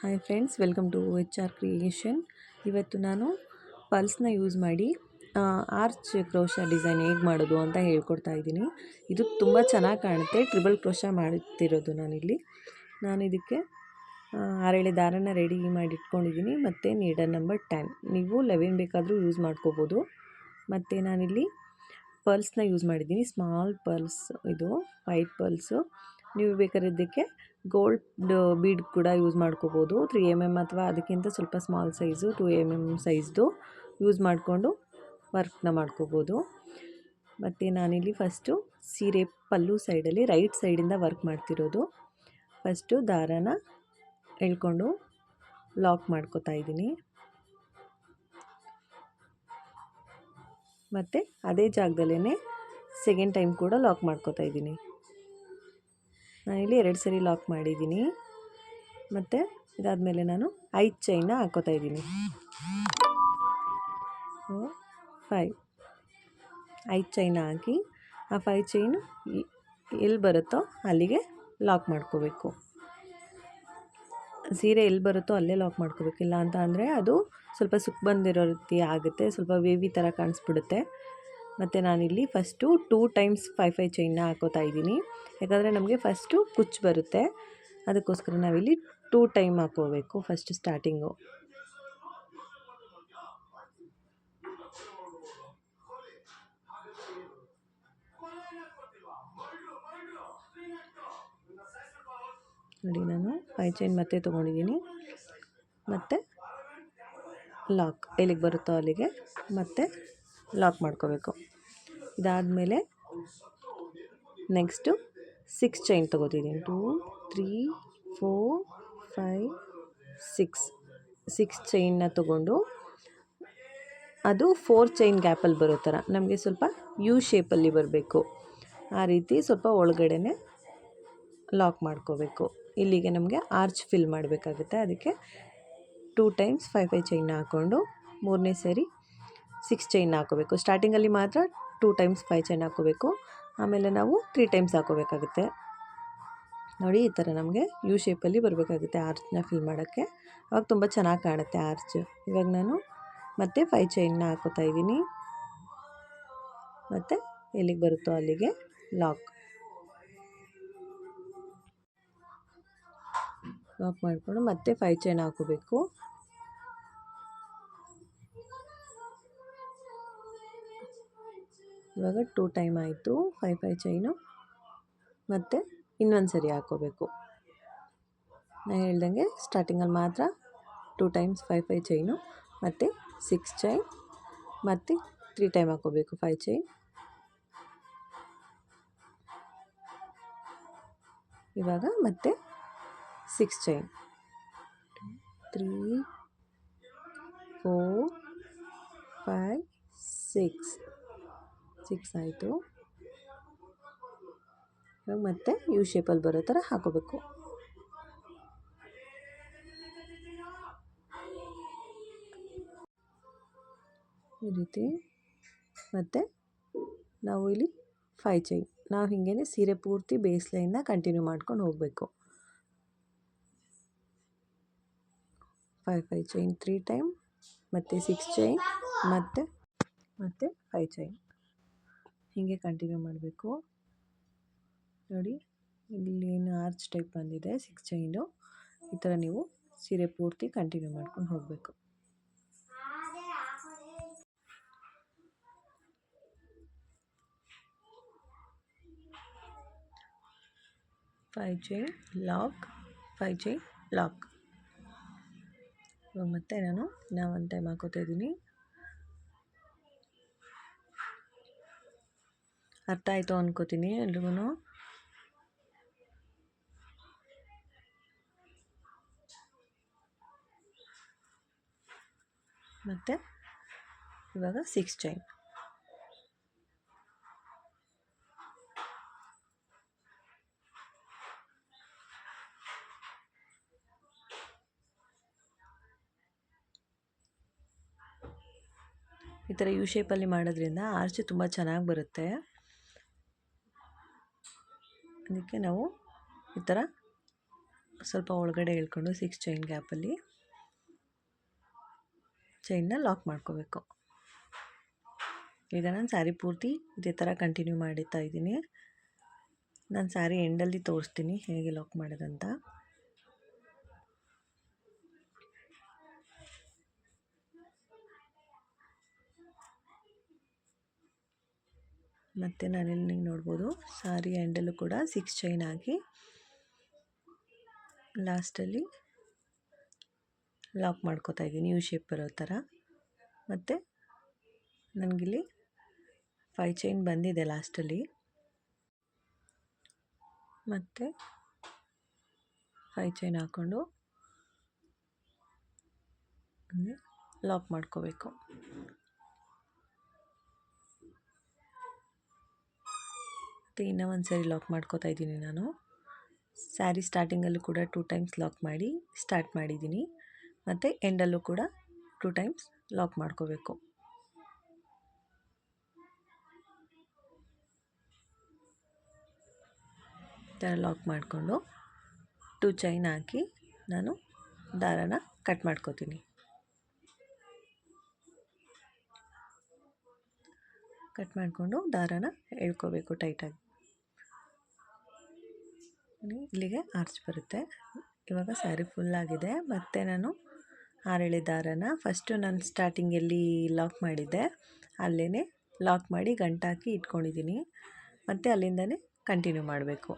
Hi friends welcome to H R creation ಇವತ್ತು ನಾನು ಪಲ್ಸ್ನ ಯೂಸ್ ಮಾಡಿ ಆರ್ಚ್ ಕ್ರೋಶ ಡಿಸೈನ್ ಹೇಗೆ ಮಾಡೋದು ಅಂತ ಹೇಳ್ಕೊಡ್ತಾ ಇದ್ದೀನಿ. ಇದು ತುಂಬ ಚೆನ್ನಾಗಿ ಕಾಣುತ್ತೆ ಟ್ರಿಬಲ್ ಕ್ರೋಶ ಮಾಡುತ್ತಿರೋದು ನಾನಿಲ್ಲಿ. ನಾನು ಇದಕ್ಕೆ ಆರೇಳೆ ದಾರನ ರೆಡಿ ಮಾಡಿ ಇಟ್ಕೊಂಡಿದ್ದೀನಿ, ಮತ್ತು ನೀಡರ್ ನಂಬರ್ ಟೆನ್ ನೀವು ಲೆವೆನ್ ಬೇಕಾದರೂ ಯೂಸ್ ಮಾಡ್ಕೋಬೋದು. ಮತ್ತು ನಾನಿಲ್ಲಿ ಪರ್ಲ್ಸ್ನ ಯೂಸ್ ಮಾಡಿದ್ದೀನಿ ಸ್ಮಾಲ್ ಪರ್ಲ್ಸ್ ಇದು ವೈಟ್ ಪರ್ಲ್ಸು ನೀವು ಬೇಕಾದ್ರೆ ಇದಕ್ಕೆ ಗೋಲ್ಡ್ ಬೀಡ್ ಕೂಡ ಯೂಸ್ ಮಾಡ್ಕೋಬೋದು. ತ್ರೀ ಎಂ ಎಂ ಅಥವಾ ಅದಕ್ಕಿಂತ ಸ್ವಲ್ಪ small size two M M ಸೈಜ್ದು use ಮಾಡಿಕೊಂಡು ವರ್ಕ್ನ ಮಾಡ್ಕೋಬೋದು. ಮತ್ತು ನಾನಿಲ್ಲಿ ಫಸ್ಟು ಸೀರೆ ಪಲ್ಲು ಸೈಡಲ್ಲಿ ರೈಟ್ ಸೈಡಿಂದ ವರ್ಕ್ ಮಾಡ್ತಿರೋದು. ಫಸ್ಟು ದಾರನ ಎಳ್ಕೊಂಡು ಲಾಕ್ ಮಾಡ್ಕೋತಾ ಇದ್ದೀನಿ. ಮತ್ತು ಅದೇ ಜಾಗದಲ್ಲೇ ಸೆಕೆಂಡ್ ಟೈಮ್ ಕೂಡ ಲಾಕ್ ಮಾಡ್ಕೋತಾ ಇದ್ದೀನಿ. ನಾನಿಲ್ಲಿ ಎರಡು ಸರಿ ಲಾಕ್ ಮಾಡಿದ್ದೀನಿ. ಮತ್ತು ಇದಾದಮೇಲೆ ನಾನು ಐದು ಚೈನ್ನ ಹಾಕೋತಾ ಇದ್ದೀನಿ. ಫೈವ್ ಐದು ಚೈನ ಹಾಕಿ ಆ ಫೈವ್ ಚೈನು ಎಲ್ಲಿ ಬರುತ್ತೋ ಅಲ್ಲಿಗೆ ಲಾಕ್ ಮಾಡ್ಕೋಬೇಕು. ಸೀರೆ ಎಲ್ಲಿ ಬರುತ್ತೋ ಅಲ್ಲೇ ಲಾಕ್ ಮಾಡ್ಕೋಬೇಕಿಲ್ಲ ಅಂತ ಅಂದರೆ ಅದು ಸ್ವಲ್ಪ ಸುಕ್ ಬಂದಿರೋ ರೀತಿ ಆಗುತ್ತೆ. ಸ್ವಲ್ಪ ವೇವಿ ಥರ ಕಾಣಿಸ್ಬಿಡುತ್ತೆ. ಮತ್ತು ನಾನಿಲ್ಲಿ first two times five five ಚೈನ್ನ ಹಾಕೋತಾ ಇದ್ದೀನಿ. ಯಾಕಂದರೆ ನಮಗೆ ಫಸ್ಟು ಕುಚ್ಚು ಬರುತ್ತೆ. ಅದಕ್ಕೋಸ್ಕರ ನಾವಿಲ್ಲಿ ಟೂ ಟೈಮ್ ಹಾಕೋಬೇಕು ಫಸ್ಟ್ ಸ್ಟಾರ್ಟಿಂಗು. ನೋಡಿ ನಾನು ಫೈ ಚೈನ್ ಮತ್ತೆ ತೊಗೊಂಡಿದ್ದೀನಿ. ಮತ್ತು ಲಾಕ್ ಎಲ್ಲಿಗೆ ಬರುತ್ತೋ ಅಲ್ಲಿಗೆ. ಮತ್ತೆ ಲಾಕ್ ಮಾಡ್ಕೋಬೇಕು. ಇದಾದಮೇಲೆ next six chain ತೊಗೋತಿದ್ದೀನಿ. Two, three, four, five, six. Six ಚೈನ್ನ ತೊಗೊಂಡು ಅದು ಫೋರ್ ಚೈನ್ ಗ್ಯಾಪಲ್ಲಿ ಬರೋ ಥರ. ನಮಗೆ ಸ್ವಲ್ಪ ಯು ಶೇಪಲ್ಲಿ ಬರಬೇಕು. ಆ ರೀತಿ ಸ್ವಲ್ಪ ಒಳಗಡೆನೆ ಲಾಕ್ ಮಾಡ್ಕೋಬೇಕು. ಇಲ್ಲಿಗೆ ನಮಗೆ ಆರ್ಚ್ ಫಿಲ್ ಮಾಡಬೇಕಾಗುತ್ತೆ. ಅದಕ್ಕೆ two times five five chain ಹಾಕ್ಕೊಂಡು ಮೂರನೇ ಸರಿ ಸಿಕ್ಸ್ ಚೈನ್ ಹಾಕೋಬೇಕು. ಸ್ಟಾರ್ಟಿಂಗಲ್ಲಿ ಮಾತ್ರ ಟೂ ಟೈಮ್ಸ್ ಫೈವ್ ಚೈನ್ ಹಾಕೋಬೇಕು. ಆಮೇಲೆ ನಾವು ತ್ರೀ ಟೈಮ್ಸ್ ಹಾಕೋಬೇಕಾಗುತ್ತೆ. ನೋಡಿ, ಈ ಥರ ನಮಗೆ ಯು ಶೇಪಲ್ಲಿ ಬರಬೇಕಾಗುತ್ತೆ ಆರ್ಚ್ನ ಫಿಲ್ ಮಾಡೋಕ್ಕೆ. ಅವಾಗ ತುಂಬ ಚೆನ್ನಾಗಿ ಕಾಣುತ್ತೆ ಆರ್ಚ್ ಇವಾಗ ನಾನು ಮತ್ತೆ ಫೈವ್ ಚೈನ್ನ ಹಾಕೋತಾ ಇದ್ದೀನಿ. ಮತ್ತು ಎಲ್ಲಿಗೆ ಬರುತ್ತೋ ಅಲ್ಲಿಗೆ ಲಾಕ್ ಲಾಕ್ ಮಾಡಿಕೊಂಡು ಮತ್ತೆ ಫೈವ್ ಚೈನ್ ಹಾಕೋಬೇಕು. ಇವಾಗ ಟೂ ಟೈಮ್ ಆಯಿತು ಫೈವ್ ಫೈವ್ ಚೈನು. ಮತ್ತು ಇನ್ನೊಂದು ಸರಿ ಹಾಕ್ಕೋಬೇಕು ನಾನು ಹೇಳ್ದಂಗೆ ಸ್ಟಾರ್ಟಿಂಗಲ್ಲಿ ಮಾತ್ರ two times five five chain, ಮತ್ತು ಸಿಕ್ಸ್ ಚೈನ್, ಮತ್ತು ತ್ರೀ ಟೈಮ್ ಹಾಕ್ಕೋಬೇಕು ಫೈವ್ ಚೈನ್. ಇವಾಗ ಮತ್ತೆ six chain. Three, four five six. Six ಆಯಿತು ಇವಾಗ ಮತ್ತೆ ಯು ಶೇಪಲ್ಲಿ ಬರೋ ಥರ ಹಾಕೋಬೇಕು. ಈ ರೀತಿ. ಮತ್ತು ನಾವು ಇಲ್ಲಿ ಫೈ ಚೈನ್ ನಾವು ಹಿಂಗೇ ಸೀರೆ ಪೂರ್ತಿ ಬೇಸ್ ಲೈನ್ನ ಕಂಟಿನ್ಯೂ ಮಾಡ್ಕೊಂಡು ಹೋಗಬೇಕು. Five five chain three time ಮತ್ತು ಸಿಕ್ಸ್ ಚೈನ್ ಮತ್ತು ಮತ್ತು ಫೈ ಚೈನ್ ಹೀಗೆ ಕಂಟಿನ್ಯೂ ಮಾಡಬೇಕು. ನೋಡಿ, ಇಲ್ಲಿ ಏನು ಆರ್ಚ್ ಟೈಪ್ ಬಂದಿದೆ ಸಿಕ್ಸ್ ಚೈನು ಈ ಥರ ನೀವು ಸೀರೆ ಪೂರ್ತಿ ಕಂಟಿನ್ಯೂ ಮಾಡ್ಕೊಂಡು ಹೋಗಬೇಕು. Five chain lock five chain lock ಮತ್ತೆ ನಾನು ನಾ ಒನ್ ಟೈಮ್ ಹಾಕೋತಾ ಇದ್ದೀನಿ. ಅರ್ಥ ಆಯಿತು ಅನ್ಕೋತೀನಿ ಎಲ್ರಿಗೂ ಮತ್ತು? ಇವಾಗ ಸಿಕ್ಸ್ ಚೈನ್ ಈ ಥರ ಯು ಶೇಪಲ್ಲಿ ಮಾಡೋದ್ರಿಂದ ಆರ್ಚ್ ತುಂಬ ಚೆನ್ನಾಗಿ ಬರುತ್ತೆ. ಅದಕ್ಕೆ ನಾವು ಈ ಥರ ಸ್ವಲ್ಪ ಒಳಗಡೆ ಎಳ್ಕೊಂಡು ಸಿಕ್ಸ್ ಚೈನ್ ಗ್ಯಾಪಲ್ಲಿ ಚೈನ್ನ ಲಾಕ್ ಮಾಡ್ಕೋಬೇಕು. ಈಗ ನಾನು ಸ್ಯಾರಿ ಪೂರ್ತಿ ಇದೇ ಥರ ಕಂಟಿನ್ಯೂ ಮಾಡುತ್ತಾ ಇದ್ದೀನಿ. ನಾನು ಸ್ಯಾರಿ ಎಂಡಲ್ಲಿ ತೋರಿಸ್ತೀನಿ ಹೇಗೆ ಲಾಕ್ ಮಾಡೋದಂತ. ಮತ್ತು ನಾನಿಲ್ಲಿ ನೀವು ನೋಡ್ಬೋದು. ಸಾರಿ ಹ್ಯಾಂಡಲ್ಲು ಕೂಡ ಸಿಕ್ಸ್ ಚೈನ್ ಆಗಿ. ಲಾಸ್ಟಲ್ಲಿ ಲಾಕ್ ಮಾಡ್ಕೋತಾ ಇದ್ದೀನಿ, ಯು ಶೇಪ್ ಬರೋ ಥರ. ಮತ್ತು ನನಗಿಲ್ಲಿ ಫೈ ಚೈನ್ ಬಂದಿದೆ ಲಾಸ್ಟಲ್ಲಿ. ಮತ್ತು ಫೈ ಚೈನ್ ಹಾಕ್ಕೊಂಡು ಲಾಕ್ ಮಾಡ್ಕೋಬೇಕು. ಮತ್ತು ಇನ್ನೂ ಒಂದು ಸಾರಿ ಲಾಕ್ ಮಾಡ್ಕೋತಾ ಇದ್ದೀನಿ ನಾನು. ಸ್ಯಾರಿ ಸ್ಟಾರ್ಟಿಂಗಲ್ಲೂ ಕೂಡ ಟೂ ಟೈಮ್ಸ್ ಲಾಕ್ ಮಾಡಿ ಸ್ಟಾರ್ಟ್ ಮಾಡಿದ್ದೀನಿ. ಮತ್ತು ಎಂಡಲ್ಲೂ ಕೂಡ ಟೂ ಟೈಮ್ಸ್ ಲಾಕ್ ಮಾಡ್ಕೋಬೇಕು. ಥರ ಲಾಕ್ ಮಾಡಿಕೊಂಡು ಟೂ ಚೈನ್ ಹಾಕಿ ನಾನು ದಾರನ ಕಟ್ ಮಾಡ್ಕೋತೀನಿ. ಕಟ್ ಮಾಡಿಕೊಂಡು ದಾರನ ಎಳ್ಕೋಬೇಕು ಟೈಟಾಗಿ ಇಲ್ಲಿಗೆ ಆರ್ಚ್ ಬರುತ್ತೆ. ಇವಾಗ ಸ್ಯಾರಿ ಫುಲ್ಲಾಗಿದೆ ಮತ್ತು ನಾನು ಹಾರಳಿ ದಾರನ ಫಸ್ಟು ನಾನು ಸ್ಟಾರ್ಟಿಂಗ್ ಎಲ್ಲಿ ಲಾಕ್ ಮಾಡಿದ್ದೆ. ಅಲ್ಲೇ ಲಾಕ್ ಮಾಡಿ ಗಂಟಾಕಿ ಇಟ್ಕೊಂಡಿದ್ದೀನಿ. ಮತ್ತು ಅಲ್ಲಿಂದನೇ ಕಂಟಿನ್ಯೂ ಮಾಡಬೇಕು.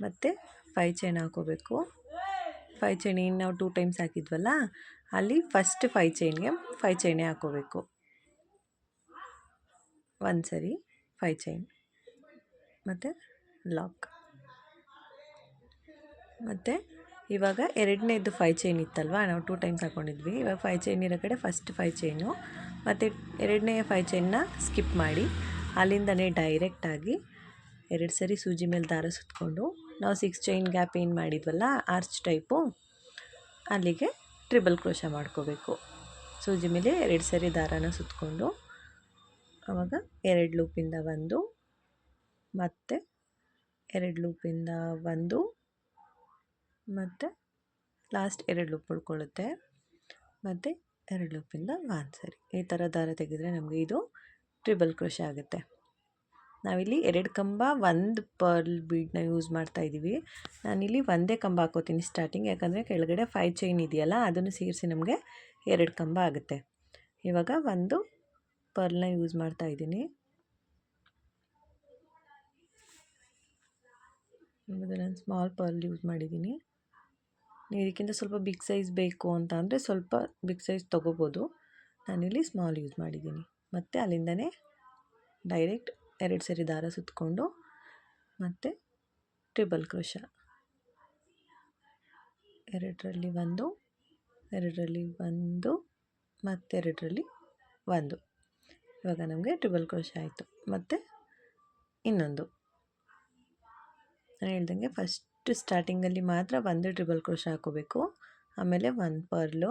ಮತ್ತು ಫೈ ಚೈನ್ ಹಾಕೋಬೇಕು. ಫೈ ಚೈನ್ ಏನು ನಾವು ಟೂ ಟೈಮ್ಸ್ ಹಾಕಿದ್ವಲ್ಲ, ಅಲ್ಲಿ ಫಸ್ಟ್ ಫೈ ಚೈನ್ಗೆ ಫೈ ಚೈನೇ ಹಾಕೋಬೇಕು. ಒಂದು ಸರಿ ಫೈ ಚೈನ್ ಮತ್ತು ಲಾಕ್ ಮತ್ತು ಇವಾಗ ಎರಡನೇದು ಫೈ ಚೈನ್ ಇತ್ತಲ್ವ? ನಾವು ಟೂ ಟೈಮ್ಸ್ ಹಾಕ್ಕೊಂಡಿದ್ವಿ ಇವಾಗ ಫೈ ಚೈನ್ ಇರೋ ಕಡೆ ಫಸ್ಟ್ ಫೈ ಚೈನು ಮತ್ತು ಎರಡನೇ ಫೈ ಚೈನ್ನ ಸ್ಕಿಪ್ ಮಾಡಿ, ಅಲ್ಲಿಂದನೇ ಡೈರೆಕ್ಟಾಗಿ ಎರಡು ಸರಿ ಸೂಜಿ ಮೇಲೆ ದಾರ ಸುತ್ತಕೊಂಡು ನಾವು ಸಿಕ್ಸ್ ಚೈನ್ ಗ್ಯಾಪ್ ಏನು ಮಾಡಿದ್ವಲ್ಲ ಆರ್ಚ್ ಟೈಪು ಅಲ್ಲಿಗೆ ಟ್ರಿಬಲ್ ಕ್ರೋಶ ಮಾಡ್ಕೋಬೇಕು. ಸೂಜಿ ಮೇಲೆ ಎರಡು ಸರಿ ದಾರಾನ ಸುತ್ತಕೊಂಡು ಆವಾಗ ಎರಡು ಲೂಪಿಂದ ಒಂದು, ಮತ್ತು ಎರಡು ಲೂಪಿಂದ ಒಂದು ಮತ್ತು ಲಾಸ್ಟ್ ಎರಡು ಲೂಪ್ ಉಳ್ಕೊಳ್ಳುತ್ತೆ. ಮತ್ತು ಎರಡು ಲೂಪಿಂದ ಒಂದು ಸರಿ ಈ ಥರ ದಾರ ತೆಗೆದರೆ ನಮಗೆ ಇದು ಟ್ರಿಬಲ್ ಕ್ರೋಶ ಆಗುತ್ತೆ. ನಾವಿಲ್ಲಿ ಎರಡು ಕಂಬ ಒಂದು ಪರ್ಲ್ ಬೀಡನ್ನ ಯೂಸ್ ಮಾಡ್ತಾ ಇದ್ದೀವಿ ನಾನಿಲ್ಲಿ ಒಂದೇ ಕಂಬ ಹಾಕೋತೀನಿ ಸ್ಟಾರ್ಟಿಂಗ್ ಯಾಕಂದರೆ ಕೆಳಗಡೆ ಫೈವ್ ಚೈನ್ ಇದೆಯಲ್ಲ, ಅದನ್ನು ಸೇರಿಸಿ ನಮಗೆ ಎರಡು ಕಂಬ ಆಗುತ್ತೆ. ಇವಾಗ ಒಂದು ಪರ್ಲ್ನ ಯೂಸ್ ಮಾಡ್ತಾ ಇದ್ದೀನಿ ನಾನು ಸ್ಮಾಲ್ ಪರ್ಲ್ ಯೂಸ್ ಮಾಡಿದ್ದೀನಿ ನೀವು ಇದಕ್ಕಿಂತ ಸ್ವಲ್ಪ ಬಿಗ್ ಸೈಜ್ ಬೇಕು ಅಂತ ಅಂದರೆ ಸ್ವಲ್ಪ ಬಿಗ್ ಸೈಜ್ ತೊಗೋಬೋದು. ನಾನಿಲ್ಲಿ ಸ್ಮಾಲ್ ಯೂಸ್ ಮಾಡಿದ್ದೀನಿ. ಮತ್ತು ಅಲ್ಲಿಂದನೇ ಡೈರೆಕ್ಟ್ ಎರಡು ಸರಿ ದಾರ ಸುತ್ತಕೊಂಡು ಮತ್ತು ಟ್ರಿಬಲ್ ಕ್ರೋಶ ಎರಡರಲ್ಲಿ ಒಂದು ಎರಡರಲ್ಲಿ ಒಂದು ಮತ್ತೆರಡರಲ್ಲಿ ಒಂದು. ಇವಾಗ ನಮಗೆ ಟ್ರಿಬಲ್ ಕ್ರೋಶ ಆಯಿತು. ಮತ್ತು ಇನ್ನೊಂದು. ನಾನು ಹೇಳ್ದಂಗೆ ಫಸ್ಟ್ ಸ್ಟಾರ್ಟಿಂಗಲ್ಲಿ ಮಾತ್ರ ಒಂದು ಟ್ರಿಬಲ್ ಕ್ರೋಶ ಹಾಕೋಬೇಕು. ಆಮೇಲೆ ಒಂದು ಪರ್ಲು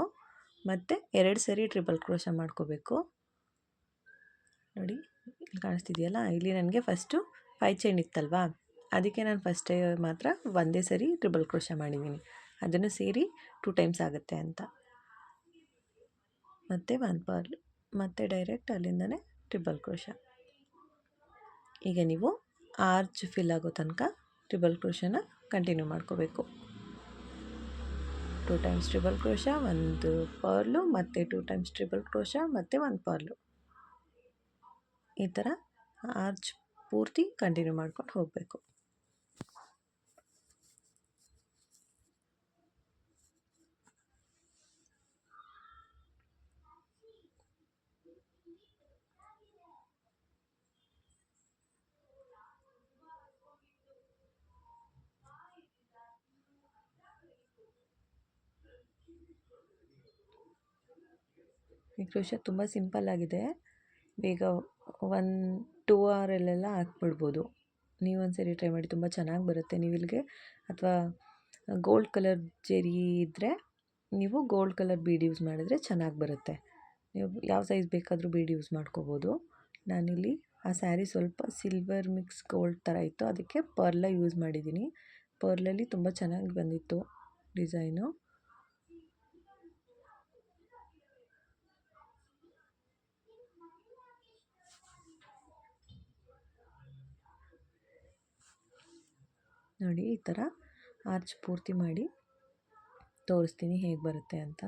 ಮತ್ತು ಎರಡು ಸರಿ ಟ್ರಿಬಲ್ ಕ್ರೋಶ ಮಾಡ್ಕೋಬೇಕು. ನೋಡಿ, ಇಲ್ಲಿ ಕಾಣಿಸ್ತಿದೆಯಲ್ಲ? ಇಲ್ಲಿ ನನಗೆ ಫಸ್ಟು ಫೈ ಚೈನ್ ಇತ್ತಲ್ವಾ? ಅದಕ್ಕೆ ನಾನು ಫಸ್ಟೇ ಮಾತ್ರ ಒಂದೇ ಸರಿ ಟ್ರಿಬಲ್ ಕ್ರೋಶ ಮಾಡಿದ್ದೀನಿ. ಅದನ್ನು ಸೇರಿ ಟೂ ಟೈಮ್ಸ್ ಆಗುತ್ತೆ ಅಂತ. ಮತ್ತು ಒಂದು ಪರ್ಲ್, ಮತ್ತು ಡೈರೆಕ್ಟ್ ಅಲ್ಲಿಂದನೇ ಟ್ರಿಬಲ್ ಕ್ರೋಶ ಈಗ ನೀವು ಆರ್ಚ್ ಫಿಲ್ ಆಗೋ ತನಕ ಟ್ರಿಬಲ್ ಕ್ರೋಶನ ಕಂಟಿನ್ಯೂ ಮಾಡ್ಕೋಬೇಕು. ಟೂ ಟೈಮ್ಸ್ ಟ್ರಿಬಲ್ ಕ್ರೋಶ ಒಂದು ಪರ್ಲು ಮತ್ತು ಟೂ ಟೈಮ್ಸ್ ಟ್ರಿಬಲ್ ಕ್ರೋಶ ಮತ್ತು ಒಂದು ಪರ್ಲು ಈ ಥರ ಆರ್ಚ್ ಪೂರ್ತಿ ಕಂಟಿನ್ಯೂ ಮಾಡ್ಕೊಂಡು ಹೋಗಬೇಕು. ಈ ಕ್ರೋಶ ತುಂಬ ಸಿಂಪಲ್ಲಾಗಿದೆ ಬೇಗ ಒನ್, ಟೂ ಅವರಲ್ಲೆಲ್ಲ ಹಾಕ್ಬಿಡ್ಬೋದು. ನೀವು ಒಂದು ಸರಿ ಟ್ರೈ ಮಾಡಿ, ತುಂಬ ಚೆನ್ನಾಗಿ ಬರುತ್ತೆ. ನೀವು ಇಲ್ಲಿಗೆ ಅಥವಾ ಗೋಲ್ಡ್ ಕಲರ್ ಜೆರಿ ಇದ್ದರೆ ನೀವು ಗೋಲ್ಡ್ ಕಲರ್ ಬೀಡ್ ಯೂಸ್ ಮಾಡಿದ್ರೆ ಚೆನ್ನಾಗಿ ಬರುತ್ತೆ. ನೀವು ಯಾವ ಸೈಜ್ ಬೇಕಾದರೂ ಬೀಡ್ ಯೂಸ್ ಮಾಡ್ಕೋಬೋದು. ನಾನಿಲ್ಲಿ ಆ ಸ್ಯಾರಿ ಸ್ವಲ್ಪ ಸಿಲ್ವರ್ ಮಿಕ್ಸ್ ಗೋಲ್ಡ್ ಥರ ಇತ್ತು. ಅದಕ್ಕೆ ಪರ್ಲ ಯೂಸ್ ಮಾಡಿದ್ದೀನಿ. ಪರ್ಲಲ್ಲಿ ತುಂಬ ಚೆನ್ನಾಗಿ ಬಂದಿತ್ತು ಡಿಸೈನು. ನೋಡಿ, ಈ ಥರ ಆರ್ಚ್ ಪೂರ್ತಿ ಮಾಡಿ ತೋರಿಸ್ತೀನಿ ಹೇಗೆ ಬರುತ್ತೆ ಅಂತ.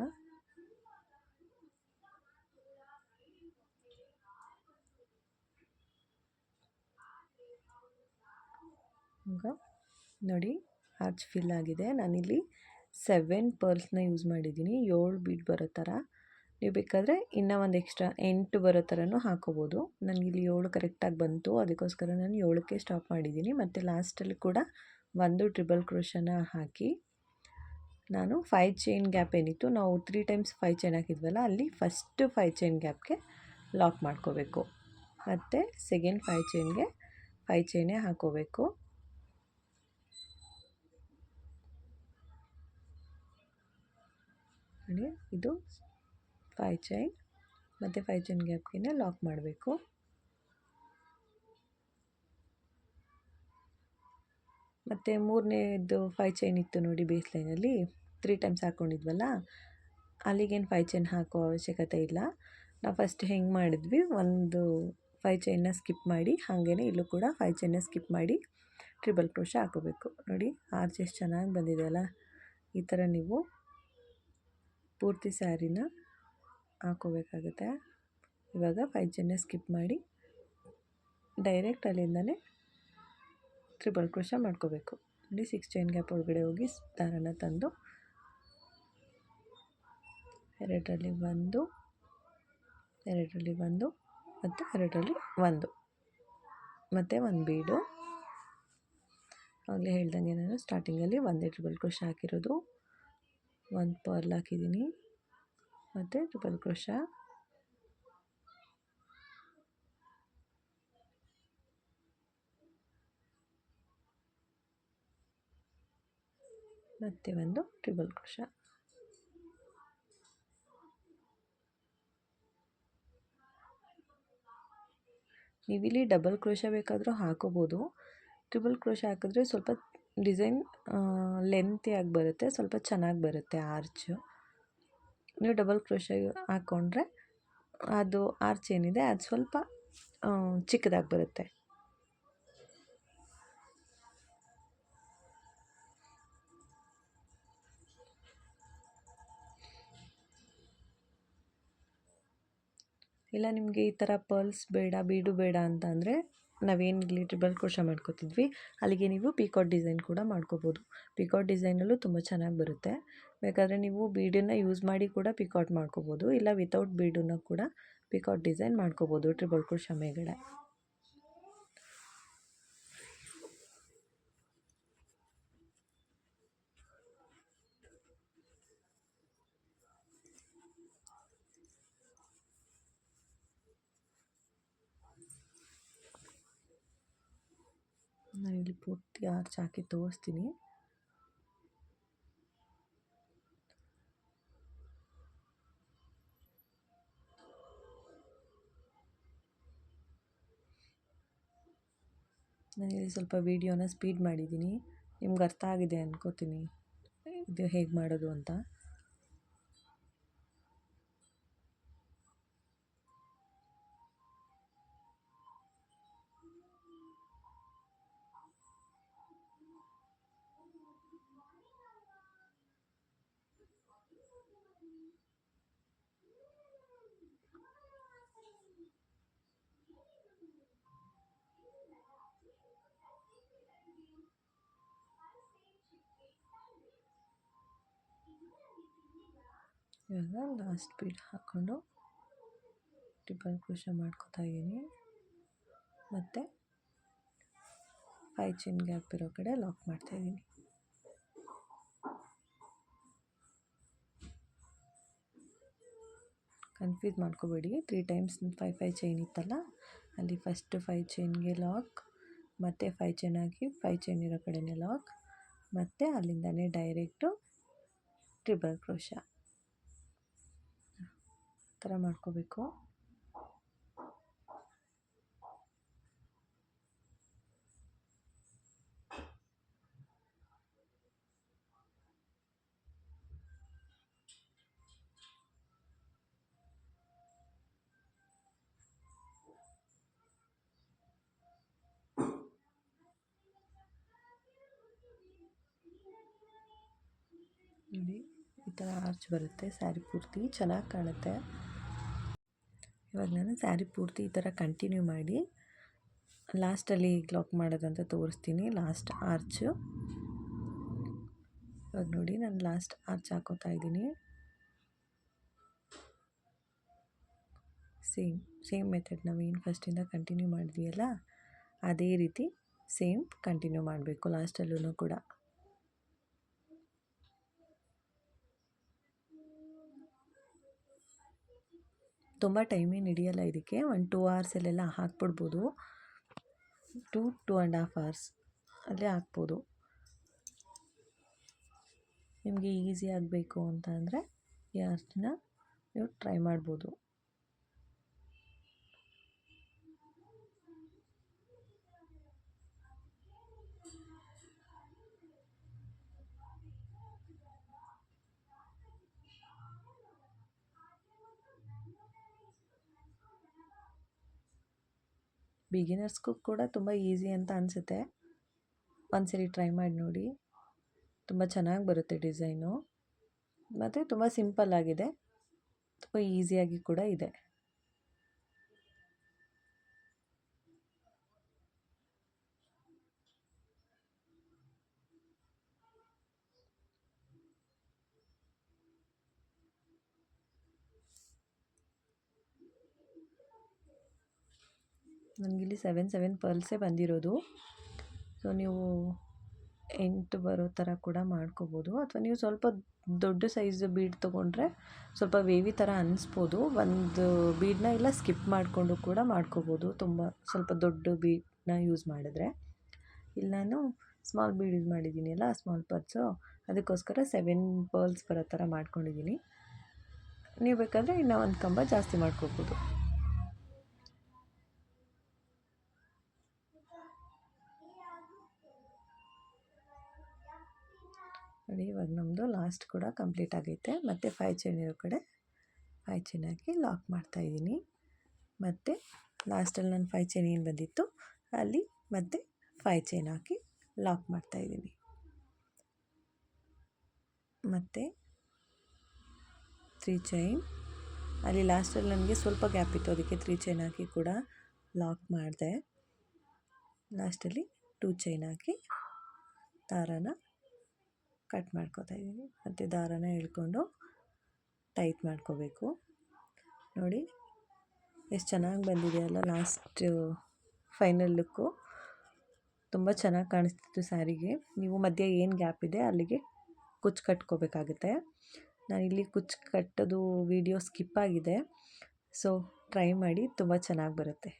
ಈಗ ನೋಡಿ, ಆರ್ಚ್ ಫಿಲ್ ಆಗಿದೆ. ನಾನಿಲ್ಲಿ ಸೆವೆನ್ ಪರ್ಲ್ಸ್ನ ಯೂಸ್ ಮಾಡಿದ್ದೀನಿ. ಏಳು ಬೀಟ್ ಬರೋ ಥರ. ನೀವು ಬೇಕಾದರೆ ಇನ್ನೂ ಒಂದು ಎಕ್ಸ್ಟ್ರಾ ಎಂಟು ಬರೋ ಥರನೂ ಹಾಕೋಬೋದು. ನನಗಿಲ್ಲಿ ಏಳು ಕರೆಕ್ಟಾಗಿ ಬಂತು. ಅದಕ್ಕೋಸ್ಕರ ನಾನು ಏಳಕ್ಕೆ ಸ್ಟಾಪ್ ಮಾಡಿದ್ದೀನಿ. ಮತ್ತು ಲಾಸ್ಟಲ್ಲಿ ಕೂಡ ಒಂದು ಟ್ರಿಬಲ್ ಕ್ರೋಶನ ಹಾಕಿ ನಾನು ಫೈ ಚೈನ್ ಗ್ಯಾಪ್ ಏನಿತ್ತು, ನಾವು ತ್ರೀ ಟೈಮ್ಸ್ ಫೈ ಚೈನ್ ಹಾಕಿದ್ವಲ್ಲ, ಅಲ್ಲಿ ಫಸ್ಟ್ ಫೈ ಚೈನ್ ಗ್ಯಾಪ್ಗೆ ಲಾಕ್ ಮಾಡ್ಕೋಬೇಕು. ಮತ್ತು ಸೆಕೆಂಡ್ ಫೈ ಚೈನ್ಗೆ ಫೈ ಚೈನೇ ಹಾಕೋಬೇಕು. ಇದು ಫೈ ಚೈನ್ ಮತ್ತು ಫೈ ಚೈನ್ ಗ್ಯಾಪ್ಗೆ ಲಾಕ್ ಮಾಡಬೇಕು. ಮತ್ತು ಮೂರನೇದು ಫೈ ಚೈನ್ ಇತ್ತು ನೋಡಿ ಬೇಸ್ ಲೈನಲ್ಲಿ ತ್ರೀ ಟೈಮ್ಸ್ ಹಾಕ್ಕೊಂಡಿದ್ವಲ್ಲ ಅಲ್ಲಿಗೇನು ಫೈ ಚೈನ್ ಹಾಕೋ ಅವಶ್ಯಕತೆ ಇಲ್ಲ. ನಾವು ಫಸ್ಟ್ ಹೆಂಗೆ ಮಾಡಿದ್ವಿ, ಒಂದು ಫೈ ಚೈನ್ನ ಸ್ಕಿಪ್ ಮಾಡಿ ಹಾಗೇ ಇಲ್ಲೂ ಕೂಡ ಫೈ ಚೈನ್ನ ಸ್ಕಿಪ್ ಮಾಡಿ ಟ್ರಿಬಲ್ ಕ್ರೋಶ ಹಾಕೋಬೇಕು. ನೋಡಿ ಆರ್ಚ್ ಎಷ್ಟು ಚೆನ್ನಾಗಿ ಬಂದಿದೆ ಅಲ್ಲ? ಈ ಥರ ನೀವು ಪೂರ್ತಿ ಸ್ಯಾರಿನ ಹಾಕೋಬೇಕಾಗುತ್ತೆ. ಇವಾಗ ಫೈ ಚೈನ್ನ ಸ್ಕಿಪ್ ಮಾಡಿ ಡೈರೆಕ್ಟ್ ಅಲ್ಲಿಂದನೇ ತ್ರಿಬಲ್ ಕ್ರೋಶ ಮಾಡ್ಕೋಬೇಕು. ಇಲ್ಲಿ ಸಿಕ್ಸ್ ಚೈನ್ ಗ್ಯಾಪ್ ಒಳಗಡೆ ಹೋಗಿ ದಾರನ ತಂದು ಎರಡರಲ್ಲಿ ಒಂದು ಎರಡರಲ್ಲಿ ಒಂದು ಮತ್ತು ಎರಡರಲ್ಲಿ ಒಂದು ಮತ್ತು ಒಂದು ಬೀಡು. ಆಗಲೇ ಹೇಳ್ದಂಗೆ ನಾನು ಸ್ಟಾರ್ಟಿಂಗಲ್ಲಿ ಒಂದೇ ಟ್ರಿಬಲ್ ಕ್ರೋಶ ಹಾಕಿರೋದು. ಒಂದು ಪರ್ಲ್ ಹಾಕಿದ್ದೀನಿ. ಮತ್ತು ಟ್ರಿಬಲ್ ಕ್ರೋಶ ಮತ್ತು ಒಂದು ಟ್ರಿಬಲ್ ಕ್ರೋಶ ನೀವಿಲ್ಲಿ ಡಬಲ್ ಕ್ರೋಶ ಬೇಕಾದರೂ ಹಾಕೋಬೋದು. ಟ್ರಿಬಲ್ ಕ್ರೋಶ ಹಾಕಿದ್ರೆ ಸ್ವಲ್ಪ ಡಿಸೈನ್ ಲೆಂತಿಯಾಗಿ ಬರುತ್ತೆ, ಸ್ವಲ್ಪ ಚೆನ್ನಾಗಿ ಬರುತ್ತೆ ಆರ್ಚು. ನೀವು ಡಬಲ್ ಕ್ರೋಶ ಹಾಕ್ಕೊಂಡ್ರೆ ಅದು ಆರ್ಚ್ ಏನಿದೆ, ಅದು ಸ್ವಲ್ಪ ಚಿಕ್ಕದಾಗಿ ಬರುತ್ತೆ. ಇಲ್ಲ, ನಿಮಗೆ ಈ ಥರ ಪರ್ಲ್ಸ್ ಬೇಡ, ಬೀಡು ಬೇಡ ಅಂತ ಅಂದರೆ ನಾವೇನು ಗ್ಲಿಟ್ರ್ ಕೋಶ ಮಾಡ್ಕೋತಿದ್ವಿ. ಅಲ್ಲಿಗೆ ನೀವು ಪಿಕಾಟ್ ಡಿಸೈನ್ ಕೂಡ ಮಾಡ್ಕೋಬೋದು. ಪಿಕಾಟ್ ಡಿಸೈನಲ್ಲೂ ತುಂಬ ಚೆನ್ನಾಗಿ ಬರುತ್ತೆ. ಬೇಕಾದರೆ ನೀವು ಬೀಡನ್ನ ಯೂಸ್ ಮಾಡಿ ಕೂಡ ಪಿಕಾಟ್ ಮಾಡ್ಕೋಬೋದು. ಇಲ್ಲ ವಿತೌಟ್ ಬೀಡನ್ನು ಕೂಡ ಪಿಕಾಟ್ ಡಿಸೈನ್ ಮಾಡ್ಕೋಬೋದು ಟ್ರಿಬಲ್ ಕ್ರೋಶ ಮೇಗಡೆ ನಾನಿಲ್ಲಿ ಪೂರ್ತಿ ಆರ್ಚ್ ಹಾಕಿ ತೋರಿಸ್ತೀನಿ. ನಾನಿಲ್ಲಿ ಸ್ವಲ್ಪ ವೀಡಿಯೋನ ಸ್ಪೀಡ್ ಮಾಡಿದ್ದೀನಿ. ನಿಮ್ಗೆ ಅರ್ಥ ಆಗಿದೆ ಅನ್ಕೋತೀನಿ. ಇದು ಹೇಗೆ ಮಾಡೋದು ಅಂತ. ಇವಾಗ ಲಾಸ್ಟ್ ಬೀಡ್ ಹಾಕ್ಕೊಂಡು ಟ್ರಿಪಲ್ ಕ್ರೋಶ ಮಾಡ್ಕೋತಾ ಇದ್ದೀನಿ ಮತ್ತು ಫೈ ಚಿನ್ ಗ್ಯಾಪ್ ಇರೋ ಕಡೆ ಲಾಕ್ ಮಾಡ್ತಾಯಿದ್ದೀನಿ ಕನ್ಫ್ಯೂಸ್ ಮಾಡ್ಕೋಬೇಡಿ. Three times five five chain ಇತ್ತಲ್ಲ, ಅಲ್ಲಿ ಫಸ್ಟ್ ಫೈ ಚೈನ್ಗೆ ಲಾಕ್ ಮತ್ತು ಫೈ ಚೈನ್ ಹಾಕಿ ಫೈ ಚೈನ್ ಇರೋ ಕಡೆನೇ ಲಾಕ್ ಮತ್ತು ಅಲ್ಲಿಂದನೇ ಡೈರೆಕ್ಟು ಟ್ರಿಬಲ್ ಕ್ರೋಶ ಥರ ಮಾಡ್ಕೋಬೇಕು. ನೋಡಿ ಈ ಥರ ಆರ್ಚ್ ಬರುತ್ತೆ ಸ್ಯಾರಿ ಪೂರ್ತಿ ಚೆನ್ನಾಗಿ ಕಾಣುತ್ತೆ. ಇವಾಗ ನಾನು ಸ್ಯಾರಿ ಪೂರ್ತಿ ಈ ಥರ ಕಂಟಿನ್ಯೂ ಮಾಡಿ ಲಾಸ್ಟಲ್ಲಿ ಕ್ಲಾಕ್ ಮಾಡೋದಂತ ತೋರಿಸ್ತೀನಿ ಲಾಸ್ಟ್ ಆರ್ಚು ಇವಾಗ ನೋಡಿ ನಾನು ಲಾಸ್ಟ್ ಆರ್ಚ್ ಹಾಕೋತಾ ಇದ್ದೀನಿ. ಸೇಮ್ ಸೇಮ್ ಮೆಥಡ್ ನಾವೇನು ಫಸ್ಟಿಂದ ಕಂಟಿನ್ಯೂ ಮಾಡಿದ್ವಿ ಅಲ್ಲ? ಅದೇ ರೀತಿ ಸೇಮ್ ಕಂಟಿನ್ಯೂ ಮಾಡಬೇಕು ಲಾಸ್ಟಲ್ಲೂ ಕೂಡ. ತುಂಬ ಟೈಮೇನು ಹಿಡಿಯಲ್ಲ ಇದಕ್ಕೆ. ಒಂದು ಟೂ ಅವರ್ಸಲ್ಲೆಲ್ಲ ಹಾಕ್ಬಿಡ್ಬೋದು. Two two and half hours ಅಲ್ಲೇ ಹಾಕ್ಬೋದು. ನಿಮಗೆ ಈಸಿ ಆಗಬೇಕು ಅಂತ ಅಂದರೆ ಈ ಅರ್ಜಿನ ನೀವು ಟ್ರೈ ಮಾಡ್ಬೋದು. ಬಿಗಿನರ್ಸ್ಗೂ ಕೂಡ ತುಂಬ ಈಸಿ ಅಂತ ಅನಿಸುತ್ತೆ. ಒಂದ್ಸರಿ ಟ್ರೈ ಮಾಡಿ ನೋಡಿ. ತುಂಬ ಚೆನ್ನಾಗಿ ಬರುತ್ತೆ ಡಿಸೈನು. ಮತ್ತು ತುಂಬ ಸಿಂಪಲ್ ಆಗಿದೆ. ತುಂಬ ಈಸಿಯಾಗಿ ಕೂಡ ಇದೆ. ನನಗಿಲ್ಲಿ ಸೆವೆನ್ ಸೆವೆನ್ ಪರ್ಲ್ಸೇ ಬಂದಿರೋದು. ಸೊ ನೀವು ಎಂಟು ಬರೋ ಥರ ಕೂಡ ಮಾಡ್ಕೋಬೋದು. ಅಥವಾ ನೀವು ಸ್ವಲ್ಪ ದೊಡ್ಡ ಸೈಜ್ ಬೀಡ್ ತೊಗೊಂಡ್ರೆ ಸ್ವಲ್ಪ ವೇವಿ ಥರ ಅನ್ನಿಸ್ಬೋದು ಒಂದು ಬೀಡನ್ನ ಇಲ್ಲ ಸ್ಕಿಪ್ ಮಾಡಿಕೊಂಡು ಕೂಡ ಮಾಡ್ಕೋಬೋದು. ತುಂಬ ಸ್ವಲ್ಪ ದೊಡ್ಡ ಬೀಡನ್ನ ಯೂಸ್ ಮಾಡಿದ್ರೆ. ಇಲ್ಲಿ ನಾನು ಸ್ಮಾಲ್ ಬೀಡ್ ಯೂಸ್ ಮಾಡಿದ್ದೀನಿ ಅಲ್ಲ ಸ್ಮಾಲ್ ಪರ್ಸು ಅದಕ್ಕೋಸ್ಕರ ಸೆವೆನ್ ಪರ್ಲ್ಸ್ ಬರೋ ಥರ ಮಾಡ್ಕೊಂಡಿದ್ದೀನಿ. ನೀವು ಬೇಕಾದರೆ ಇನ್ನೂ ಒಂದು ಕಂಬ ಜಾಸ್ತಿ ಮಾಡ್ಕೋಬೋದು. ನೋಡಿ, ಇವಾಗ ನಮ್ಮದು ಲಾಸ್ಟ್ ಕೂಡ ಕಂಪ್ಲೀಟ್ ಆಗೈತೆ. ಮತ್ತು ಫೈ ಚೈನ್ ಇರೋ ಕಡೆ ಫೈ ಚೈನ್ ಹಾಕಿ ಲಾಕ್ ಮಾಡ್ತಾಯಿದ್ದೀನಿ ಮತ್ತು ಲಾಸ್ಟಲ್ಲಿ ನಾನು ಫೈ ಚೈನ್ ಏನು ಬಂದಿತ್ತು, ಅಲ್ಲಿ ಮತ್ತೆ ಫೈ ಚೈನ್ ಹಾಕಿ ಲಾಕ್ ಮಾಡ್ತಾಯಿದ್ದೀನಿ ಮತ್ತು ತ್ರೀ ಚೈನ್ ಅಲ್ಲಿ ಲಾಸ್ಟಲ್ಲಿ ನನಗೆ ಸ್ವಲ್ಪ ಗ್ಯಾಪ್ ಇತ್ತು, ಅದಕ್ಕೆ ತ್ರೀ ಚೈನ್ ಹಾಕಿ ಕೂಡ ಲಾಕ್ ಮಾಡಿದೆ. ಲಾಸ್ಟಲ್ಲಿ ಟೂ ಚೈನ್ ಹಾಕಿ ದಾರಾನ ಕಟ್ ಮಾಡ್ಕೋತಾ ಇದ್ದೀನಿ. ಮತ್ತು ದಾರಾನ ಎಳ್ಕೊಂಡು ಟೈಟ್ ಮಾಡ್ಕೋಬೇಕು. ನೋಡಿ, ಎಷ್ಟು ಚೆನ್ನಾಗಿ ಬಂದಿದೆ ಅಲ್ಲ ಲಾಸ್ಟ್ ಫೈನಲ್ ಲುಕ್ಕು ತುಂಬ ಚೆನ್ನಾಗಿ ಕಾಣಿಸ್ತಿತ್ತು ಸ್ಯಾರಿಗೆ ನೀವು ಮಧ್ಯೆ ಏನು ಗ್ಯಾಪ್ ಇದೆ ಅಲ್ಲಿಗೆ ಕುಚ್ ಕಟ್ಕೋಬೇಕಾಗುತ್ತೆ. ನಾನು ಇಲ್ಲಿ ಕುಚ್ ಕಟ್ಟೋದು ವೀಡಿಯೋ ಸ್ಕಿಪ್ ಆಗಿದೆ. ಸೊ ಟ್ರೈ ಮಾಡಿ ತುಂಬ ಚೆನ್ನಾಗಿ ಬರುತ್ತೆ.